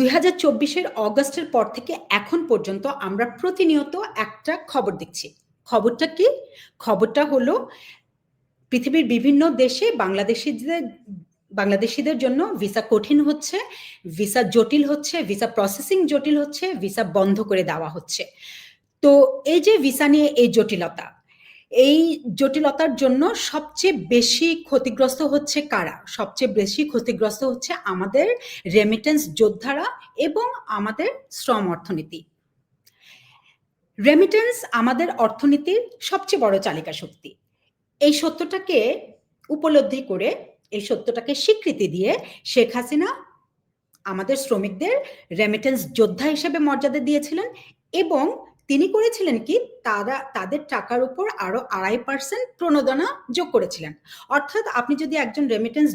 দুই হাজার চব্বিশের অগস্টের পর থেকে এখন পর্যন্ত আমরা প্রতিনিয়ত একটা খবর দেখছি। খবরটা কি? খবরটা হলো, পৃথিবীর বিভিন্ন দেশে বাংলাদেশিদের বাংলাদেশিদের জন্য ভিসা কঠিন হচ্ছে, ভিসা জটিল হচ্ছে, ভিসা প্রসেসিং জটিল হচ্ছে, ভিসা বন্ধ করে দেওয়া হচ্ছে। তো এই যে ভিসা নিয়ে এই জটিলতা এই জটিলতার জন্য সবচেয়ে বেশি ক্ষতিগ্রস্ত হচ্ছে কারা? সবচেয়ে বেশি ক্ষতিগ্রস্ত হচ্ছে আমাদের রেমিটেন্স যোদ্ধারা এবং আমাদের শ্রম অর্থনীতি। রেমিটেন্স আমাদের অর্থনীতির সবচেয়ে বড় চালিকা শক্তি। এই সত্যটাকে উপলব্ধি করে, এই সত্যটাকে স্বীকৃতি দিয়ে শেখ হাসিনা আমাদের শ্রমিকদের রেমিটেন্স যোদ্ধা হিসেবে মর্যাদা দিয়েছিলেন এবং তিনি করেছিলেন কি? তারা, তাদের টাকার উপর আরও আড়াই পার্সেন্ট প্রণোদনা যোগ করেছিলেন। অর্থাৎ আপনি যদি একজন রেমিটেন্স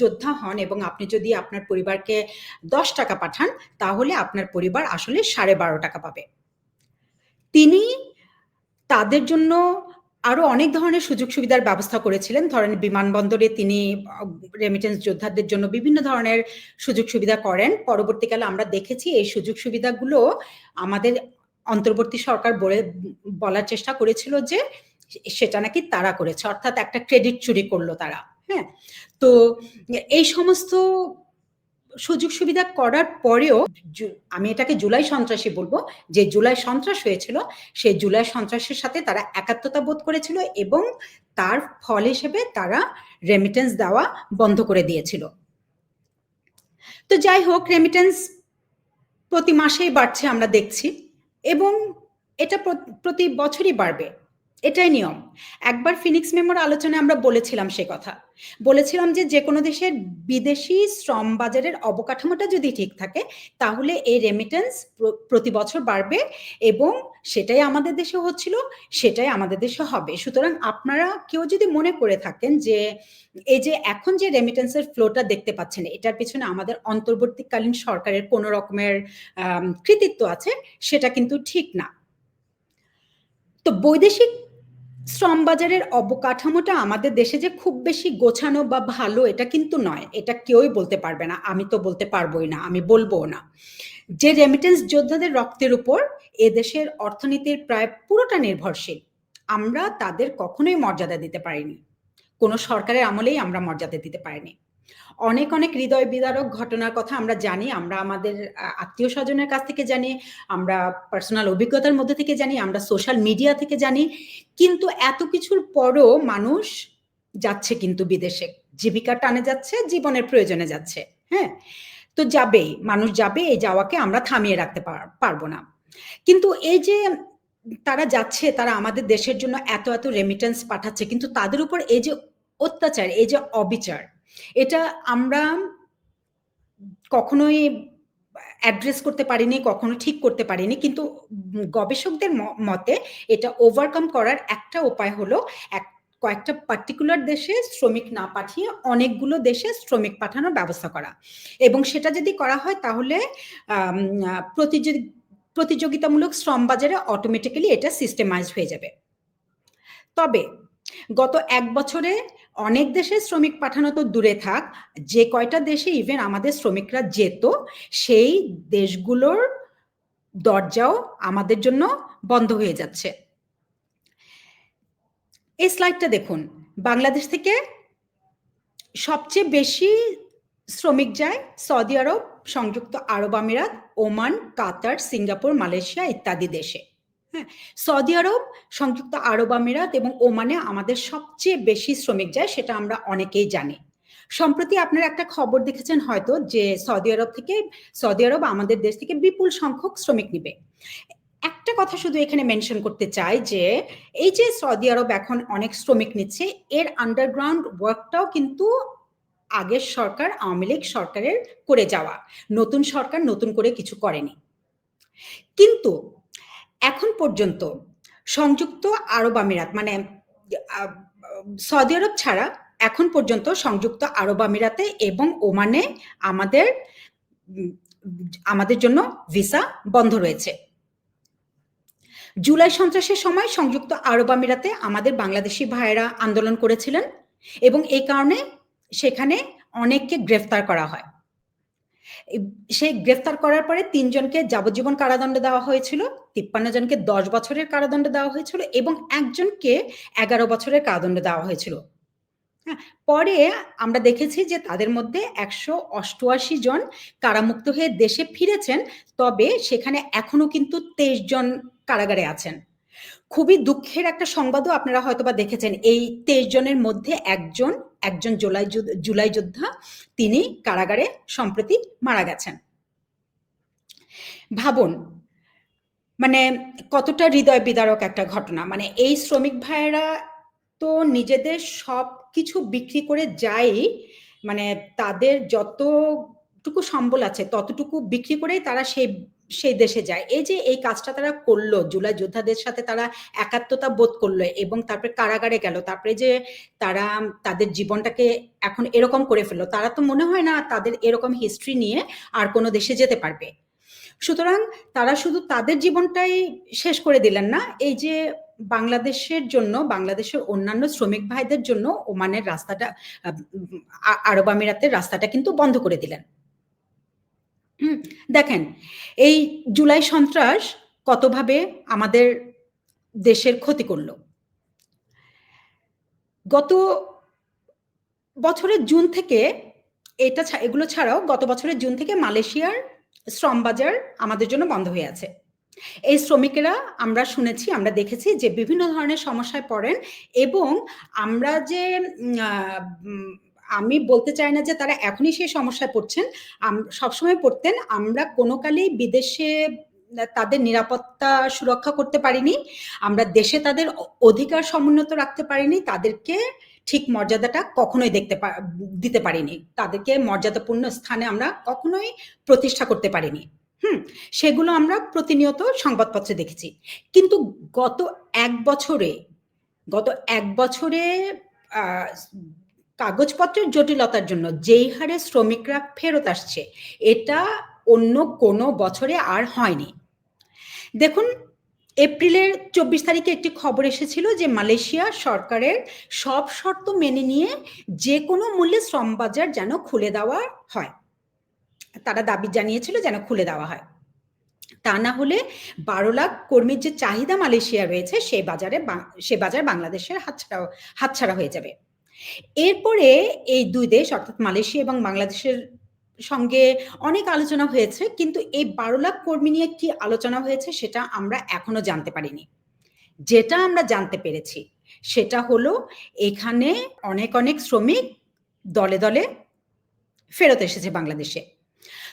যোদ্ধা হন এবং আপনি যদি আপনার পরিবারকে দশ টাকা পাঠান, তাহলে আপনার পরিবার আসলে সাড়ে বারো টাকা পাবে। তিনি তাদের জন্য আরও অনেক ধরনের সুযোগ সুবিধার ব্যবস্থা করেছিলেন। ধরেন বিমানবন্দরে তিনি রেমিটেন্স যোদ্ধাদের জন্য বিভিন্ন ধরনের সুযোগ সুবিধা করেন। পরবর্তীকালে আমরা দেখেছি এই সুযোগ সুবিধাগুলো আমাদের অন্তর্বর্তী সরকার বলে বলার চেষ্টা করেছিল যে সেটা নাকি তারা করেছে, অর্থাৎ একটা ক্রেডিট চুরি করল তারা হ্যাঁ? তো এই সমস্ত সুযোগ সুবিধা করার পরেও আমি এটাকে জুলাই সন্ত্রাসী বলব, যে জুলাই সন্ত্রাস হয়েছিল, সেই জুলাই সন্ত্রাসের সাথে তারা একাত্মতা বোধ করেছিল এবং তার ফল হিসেবে তারা রেমিটেন্স দেওয়া বন্ধ করে দিয়েছিল। তো যাই হোক রেমিটেন্স প্রতি মাসেই বাড়ছে, আমরা দেখছি। এবং এটা প্রতি বছরই বাড়বে। এটাই নিয়ম। একবার ফিনিক্স মেমোর আলোচনায় আমরা বলেছিলাম সে কথা। বলেছিলাম যে যে কোনো দেশের বিদেশি শ্রম বাজারের অবকাঠামোটা যদি ঠিক থাকে, তাহলে এই রেমিটেন্স প্রতি বছর বাড়বে এবং সেটাই আমাদের দেশে হচ্ছিল, সেটাই আমাদের দেশে হবে। সুতরাং আপনারা কেউ যদি মনে করে থাকেন যে এই যে এখন যে রেমিটেন্সের ফ্লোটা দেখতে পাচ্ছেন, এটার পিছনে আমাদের অন্তর্বর্তীকালীন সরকারের কোনো রকমের কৃতিত্ব আছে, সেটা কিন্তু ঠিক না। তো বৈদেশিক শ্রম বাজারের অবকাঠামোটা আমাদের দেশে যে খুব বেশি গোছানো বা ভালো, এটা কিন্তু নয়। এটা কেউই বলতে পারবে না। আমি তো বলতে পারবোই না, আমি বলব না। যে রেমিটেন্স যোদ্ধাদের রক্তের উপর এদেশের অর্থনীতির প্রায় পুরোটা নির্ভরশীল। আমরা তাদের কখনোই মর্যাদা দিতে পারিনি। কোনো সরকারের আমলেই আমরা মর্যাদা দিতে পারিনি। অনেক অনেক হৃদয় বিদারক ঘটনার কথা আমরা জানি, আমরা আমাদের আত্মীয় স্বজনের কাছ থেকে জানি, আমরা পার্সোনাল অভিজ্ঞতার মধ্যে থেকে জানি, আমরা সোশ্যাল মিডিয়া থেকে জানি। কিন্তু এত কিছুর পরও মানুষ যাচ্ছে কিন্তু বিদেশে। জীবিকা টানে যাচ্ছে, জীবনের প্রয়োজনে যাচ্ছে হ্যাঁ? তো যাবেই মানুষ যাবে, এই যাওয়াকে আমরা থামিয়ে রাখতে পারব না। কিন্তু এই যে তারা যাচ্ছে, তারা আমাদের দেশের জন্য এত এত রেমিটেন্স পাঠাচ্ছে, কিন্তু তাদের উপর এই যে অত্যাচার, এই যে অবিচার এটা আমরা কখনোই অ্যাড্রেস করতে পারিনি, কখনো ঠিক করতে পারিনি, কিন্তু গবেষকদের মতে এটা ওভারকাম করার একটা উপায় হলো এক, কয়েকটা পার্টিকুলার দেশে শ্রমিক না পাঠিয়ে অনেকগুলো দেশে শ্রমিক পাঠানোর ব্যবস্থা করা। এবং সেটা যদি করা হয় তাহলে প্রতিযোগিতামূলক শ্রম বাজারে অটোমেটিক্যালি এটা সিস্টেমাইজ হয়ে যাবে। তবে গত এক বছরে অনেক দেশে শ্রমিক পাঠানো তো দূরে থাক, যে কয়টা দেশে ইভেন আমাদের শ্রমিকরা যেত, সেই দেশগুলোর দরজাও আমাদের জন্য বন্ধ হয়ে যাচ্ছে। এই স্লাইডটা দেখুন, বাংলাদেশ থেকে সবচেয়ে বেশি শ্রমিক যায় সৌদি আরব, সংযুক্ত আরব আমিরাত, ওমান, কাতার, সিঙ্গাপুর, মালয়েশিয়া ইত্যাদি দেশে। হ্যাঁ সৌদি আরব, সংযুক্ত আরব আমিরাত এবং ওমানে আমাদের সবচেয়ে বেশি শ্রমিক যায়, সেটা আমরা অনেকেই জানি। সম্প্রতি আপনারা একটা খবর দেখেছেন হয়তো যে সৌদি আরব থেকে, সৌদি আরব আমাদের দেশ থেকে বিপুল সংখ্যক শ্রমিক নিবে। একটা কথা শুধু এখানে মেনশন করতে চাই যে, এই যে সৌদি আরব এখন অনেক শ্রমিক নিচ্ছে, এর আন্ডারগ্রাউন্ড ওয়ার্কটাও কিন্তু আগের সরকার, আওয়ামী লীগ সরকারের করে যাওয়া। নতুন সরকার নতুন করে কিছু করেনি। কিন্তু এখন পর্যন্ত সংযুক্ত আরব আমিরাত মানে সৌদি আরব ছাড়া এখন পর্যন্ত সংযুক্ত আরব আমিরাতে এবং ওমানে আমাদের আমাদের জন্য ভিসা বন্ধ রয়েছে। জুলাই সন্ত্রাসের সময় সংযুক্ত আরব আমিরাতে আমাদের বাংলাদেশি ভাইয়েরা আন্দোলন করেছিলেন এবং এই কারণে সেখানে অনেককে গ্রেফতার করা হয়। সে গ্রেফতার করার পরে তিনজনকে যাবজ্জীবন কারাদণ্ড দেওয়া হয়েছিল, তিপ্পান্ন জনকে দশ বছরের কারাদণ্ড দেওয়া হয়েছিল এবং একজনকে এগারো বছরের কারাদণ্ড দেওয়া হয়েছিল। হ্যাঁ পরে আমরা দেখেছি যে তাদের মধ্যে একশো অষ্টআশি জন কারামুক্ত হয়ে দেশে ফিরেছেন, তবে সেখানে এখনও কিন্তু তেইশ জন কারাগারে আছেন। খুবই দুঃখের একটা সংবাদও আপনারা হয়তোবা দেখেছেন। এই তেইশ জনের মধ্যে একজন একজন জুলাই জুলাই যোদ্ধা, তিনি কারাগারে সম্প্রতি মারা গেছেন। ভাবুন মানে কতটা হৃদয় বিদারক একটা ঘটনা। মানে এই শ্রমিক ভাইয়েরা তো নিজেদের সব কিছু বিক্রি করে যাই মানে তাদের যতটুকু সম্বল আছে, ততটুকু বিক্রি করেই তারা সেই সেই দেশে যায়। এই যে এই কাজটা তারা করল, জুলাই যোদ্ধাদের সাথে তারা একাত্মতা বোধ করল এবং তারপরে কারাগারে গেল, তারপরে যে তারা তাদের জীবনটাকে এখন এরকম করে ফেলল, তারা তো মনে হয় না তাদের এরকম হিস্ট্রি নিয়ে আর কোনো দেশে যেতে পারবে। সুতরাং তারা শুধু তাদের জীবনটাই শেষ করে দিলেন না, এই যে বাংলাদেশের জন্য, বাংলাদেশের অন্যান্য শ্রমিক ভাইদের জন্য ওমানের রাস্তাটা আরব আমিরাতের রাস্তাটা কিন্তু বন্ধ করে দিলেন। দেখেন, এই জুলাই সন্ত্রাস কতভাবে আমাদের দেশের ক্ষতি করল? গত বছরের জুন থেকে এটা এগুলো ছাড়াও গত বছরের জুন থেকে মালয়েশিয়ার শ্রম বাজার আমাদের জন্য বন্ধ হয়ে আছে। এই শ্রমিকেরা আমরা শুনেছি, আমরা দেখেছি যে বিভিন্ন ধরনের সমস্যায় পড়েন এবং আমরা যে আমি বলতে চাই না যে তারা এখনই সেই সমস্যায় পড়ছেন। সবসময় পড়তেন। আমরা কোনো কালেই বিদেশে তাদের নিরাপত্তা সুরক্ষা করতে পারিনি। আমরা দেশে তাদের অধিকার সমুন্নত রাখতে পারিনি। তাদেরকে ঠিক মর্যাদাটা কখনোই দেখতে দিতে পারিনি। তাদেরকে মর্যাদাপূর্ণ স্থানে আমরা কখনোই প্রতিষ্ঠা করতে পারিনি। হুম, সেগুলো আমরা প্রতিনিয়ত সংবাদপত্রে দেখেছি। কিন্তু গত এক বছরে, গত এক বছরে কাগজপত্রের জটিলতার জন্য যেই হারে শ্রমিকরা ফেরত আসছে, এটা অন্য কোনো বছরে আর হয়নি। দেখুন, এপ্রিলের চব্বিশ তারিখে একটি খবর এসেছিল যে মালয়েশিয়া সরকারের সব শর্ত মেনে নিয়ে যে কোনো মূল্যে শ্রম বাজার যেন খুলে দেওয়া হয়। তারা দাবি জানিয়েছিল যেন খুলে দেওয়া হয়। তা না হলে বারো লাখ কর্মীর যে চাহিদা মালয়েশিয়া রয়েছে সে বাজারে সে বাজার বাংলাদেশের হাতছাড়া হাতছাড়া হয়ে যাবে। এরপরে এই দুই দেশ, অর্থাৎ মালয়েশিয়া এবং বাংলাদেশের সঙ্গে অনেক আলোচনা হয়েছে, কিন্তু এই বারো লাখ কর্মী নিয়ে কি আলোচনা হয়েছে সেটা আমরা এখনও জানতে পারিনি। যেটা আমরা জানতে পেরেছি সেটা হলো এখানে অনেক অনেক শ্রমিক দলে দলে ফেরত এসেছে বাংলাদেশে।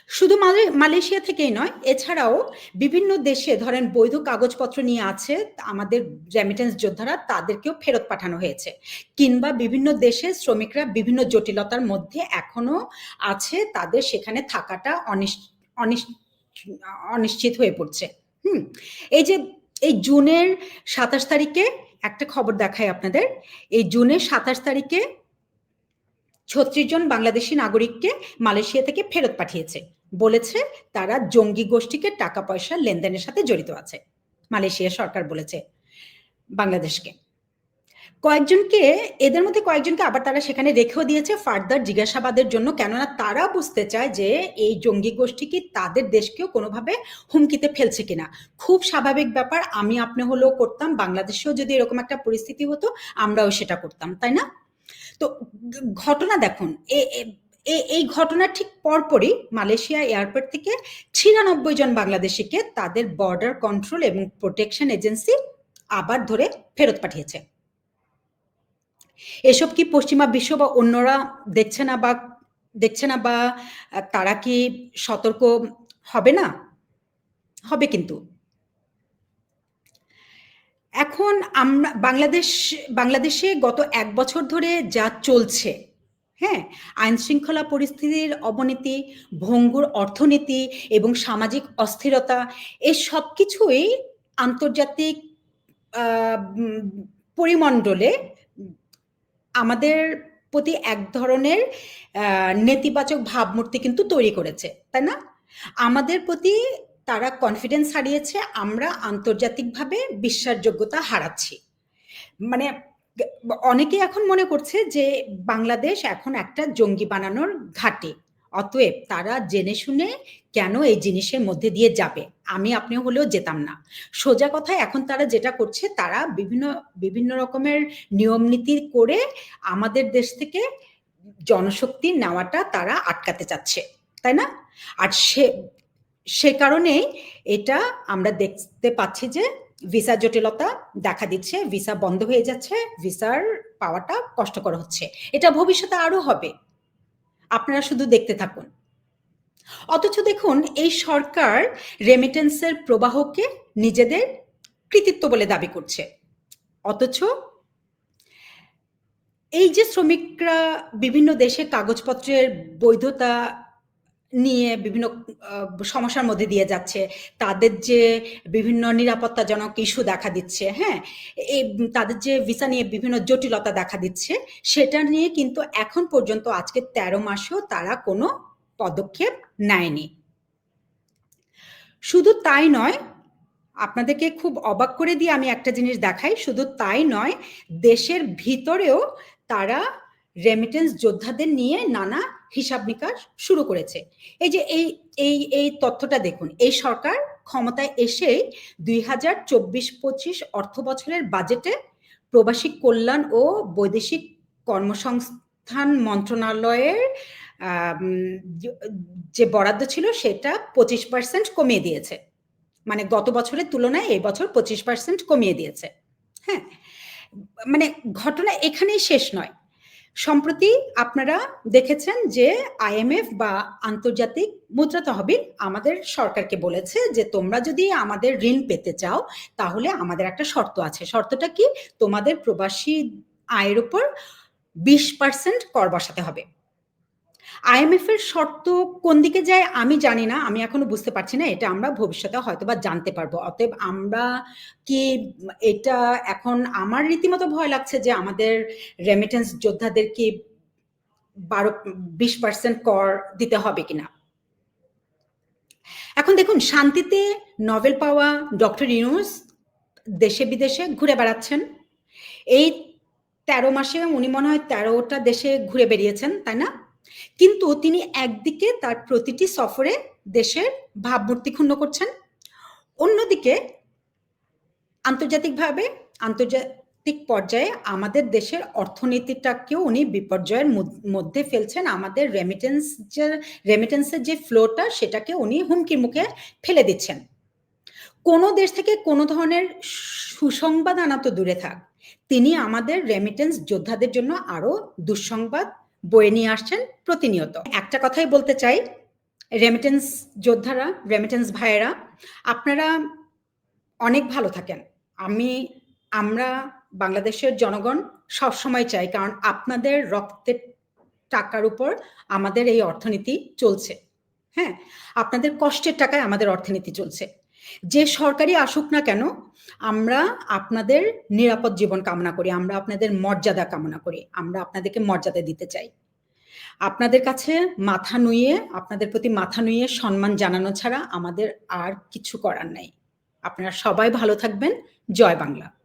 শুধু মালয়েশিয়া থেকেই নয়, এছাড়াও বিভিন্ন দেশে ধরেন বৈধ কাগজপত্র নিয়ে আছে আমাদের রেমিটেন্স যোদ্ধারা, তাদেরকেও ফেরত পাঠানো হয়েছে। কিংবা বিভিন্ন দেশে শ্রমিকরা বিভিন্ন জটিলতার মধ্যে এখনও আছে, তাদের সেখানে থাকাটা অনিশ্চিত হয়ে পড়ছে। হুম, এই যে, এই জুনের সাতাশ তারিখে একটা খবর দেখায় আপনাদের। এই জুনের সাতাশ তারিখে ছত্রিশ জন বাংলাদেশি নাগরিককে মালয়েশিয়া থেকে ফেরত পাঠিয়েছে। বলেছে তারা জঙ্গি গোষ্ঠীকে টাকা পয়সা লেনদেনের সাথে জড়িত আছে। মালয়েশিয়া সরকার বলেছে বাংলাদেশকে। কয়েকজনকে, এদের মধ্যে কয়েকজনকে আবার তারা সেখানে রেখেও দিয়েছে ফার্দার জিজ্ঞাসাবাদের জন্য, কেননা তারা বুঝতে চায় যে এই জঙ্গি গোষ্ঠী কি তাদের দেশকেও কোনোভাবে হুমকিতে ফেলছে কিনা। খুব স্বাভাবিক ব্যাপার, আমি আপনি হলেও করতাম, বাংলাদেশেও যদি এরকম একটা পরিস্থিতি হতো, আমরাও সেটা করতাম, তাই না? তো ঘটনা দেখুন এই ঘটনার ঠিক পরপরই মালয়েশিয়া এয়ারপোর্ট থেকে ছিয়ানব্বই জন বাংলাদেশিকে তাদের বর্ডার কন্ট্রোল এবং প্রোটেকশন এজেন্সি আবার ধরে ফেরত পাঠিয়েছে। এসব কি পশ্চিমা বিশ্ব বা অন্যরা দেখছে না বা, দেখছে না বা, তারা কি সতর্ক হবে না? হবে কিন্তু। এখন আমরা, বাংলাদেশ, বাংলাদেশে গত এক বছর ধরে যা চলছে হ্যাঁ আইন শৃঙ্খলা পরিস্থিতির অবনতি, ভঙ্গুর অর্থনীতি এবং সামাজিক অস্থিরতা এই সব কিছুই আন্তর্জাতিক পরিমণ্ডলে আমাদের প্রতি এক ধরনের নেতিবাচক ভাবমূর্তি কিন্তু তৈরি করেছে, তাই না? আমাদের প্রতি তারা কনফিডেন্স হারিয়েছে, আমরা আন্তর্জাতিকভাবে বিশ্বাসযোগ্যতা হারাচ্ছি। মানে অনেকে এখন মনে করছে যে বাংলাদেশ এখন একটা জঙ্গি বানানোর ঘাটে। অতএব তারা জেনে শুনে কেন এই জিনিসের মধ্যে দিয়ে যাবে? আমি আপনি হলেও যেতাম না। সোজা কথায় এখন তারা যেটা করছে, তারা বিভিন্ন বিভিন্ন রকমের নিয়ম নীতি করে আমাদের দেশ থেকে জনশক্তি নেওয়াটা তারা আটকাতে চাচ্ছে, তাই না? আর সে সে কারণেই এটা আমরা দেখতে পাচ্ছি যে ভিসা জটিলতা দেখা দিচ্ছে, ভিসা বন্ধ হয়ে যাচ্ছে, ভিসার পাওয়াটা কষ্টকর হচ্ছে। এটা ভবিষ্যতে আরও হবে। আপনারা শুধু দেখতে থাকুন। অথচ দেখুন, এই সরকার রেমিটেন্সের প্রবাহকে নিজেদের কৃতিত্ব বলে দাবি করছে। অথচ এই যে শ্রমিকরা বিভিন্ন দেশে কাগজপত্রের বৈধতা নিয়ে বিভিন্ন সমস্যার মধ্যে দিয়ে যাচ্ছে। তাদের যে বিভিন্ন নিরাপত্তাজনক ইস্যু দেখা দিচ্ছে হ্যাঁ? এই তাদের যে ভিসা নিয়ে বিভিন্ন জটিলতা দেখা দিচ্ছে, সেটা নিয়ে কিন্তু এখন পর্যন্ত আজকে তেরো মাসেও তারা কোনো পদক্ষেপ নেয়নি। শুধু তাই নয়, আপনাদেরকে খুব অবাক করে দিয়ে আমি একটা জিনিস দেখাই। শুধু তাই নয়, দেশের ভিতরেও তারা রেমিটেন্স যোদ্ধাদের নিয়ে নানা হিসাব নিকাশ শুরু করেছে। এই যে এই এই এই তথ্যটা দেখুন, এই সরকার ক্ষমতায় এসেই দুই হাজার চব্বিশ পঁচিশ অর্থ বছরের বাজেটে প্রবাসী কল্যাণ ও বৈদেশিক কর্মসংস্থান মন্ত্রণালয়ের যে বরাদ্দ ছিল সেটা পঁচিশ পার্সেন্ট কমিয়ে দিয়েছে। মানে গত বছরের তুলনায় এই বছর পঁচিশ পার্সেন্ট কমিয়ে দিয়েছে। হ্যাঁ মানে ঘটনা এখানেই শেষ নয়। সম্প্রতি আপনারা দেখেছেন যে আইএমএফ বা আন্তর্জাতিক মুদ্রা তহবিল আমাদের সরকারকে বলেছে যে তোমরা যদি আমাদের ঋণ পেতে চাও, তাহলে আমাদের একটা শর্ত আছে। শর্তটা কি? তোমাদের প্রবাসী আয়ের উপর বিশ পার্সেন্ট কর বসাতে হবে। আইএমএফ এর শর্ত কোন দিকে যায় আমি জানি না, আমি এখনও বুঝতে পারছি না, এটা আমরা ভবিষ্যতে হয়তো বা জানতে পারব। অতএব আমরা কি এটা এখন আমার রীতিমতো ভয় লাগছে যে আমাদের রেমিটেন্স যোদ্ধাদের কি বারো, বিশ পার্সেন্ট কর দিতে হবে কিনা? এখন দেখুন, শান্তিতে নভেল পাওয়া ডক্টর ইউনুস দেশে বিদেশে ঘুরে বেড়াচ্ছেন। এই তেরো মাসে উনি মনে হয় তেরোটা দেশে ঘুরে বেরিয়েছেন তাই না? কিন্তু তিনি একদিকে তার প্রতিটি সফরে দেশের ভাবমূর্তি ক্ষুণ্ণ করছেন, অন্যদিকে আন্তর্জাতিকভাবে আন্তর্জাতিক পর্যায়ে আমাদের দেশের অর্থনীতিটাকেও উনি বিপর্যয়ের মধ্যে ফেলছেন। আমাদের রেমিটেন্স যে রেমিটেন্সের যে ফ্লোটা সেটাকে উনি হুমকির মুখে ফেলে দিচ্ছেন। কোনো দেশ থেকে কোনো ধরনের সুসংবাদ আনা তো দূরে থাক। তিনি আমাদের রেমিটেন্স যোদ্ধাদের জন্য আরও দুঃসংবাদ বয়ে নিয়ে আসছেন প্রতিনিয়ত। একটা কথাই বলতে চাই রেমিটেন্স যোদ্ধারা রেমিটেন্স ভাইয়েরা, আপনারা অনেক ভালো থাকেন। আমি, আমরা বাংলাদেশের জনগণ সব সময় চাই, কারণ আপনাদের রক্তের টাকার উপর আমাদের এই অর্থনীতি চলছে। হ্যাঁ আপনাদের কষ্টের টাকায় আমাদের অর্থনীতি চলছে। যে সরকারি আসুক না কেন, আমরা আপনাদের নিরাপদ জীবন কামনা করি, আমরা আপনাদের মর্যাদা কামনা করি, আমরা আপনাদেরকে মর্যাদা দিতে চাই। আপনাদের কাছে মাথা নুয়ে আপনাদের প্রতি মাথা নুয়ে সম্মান জানানো ছাড়া আমাদের আর কিছু করার নাই। আপনারা সবাই ভালো থাকবেন। জয় বাংলা।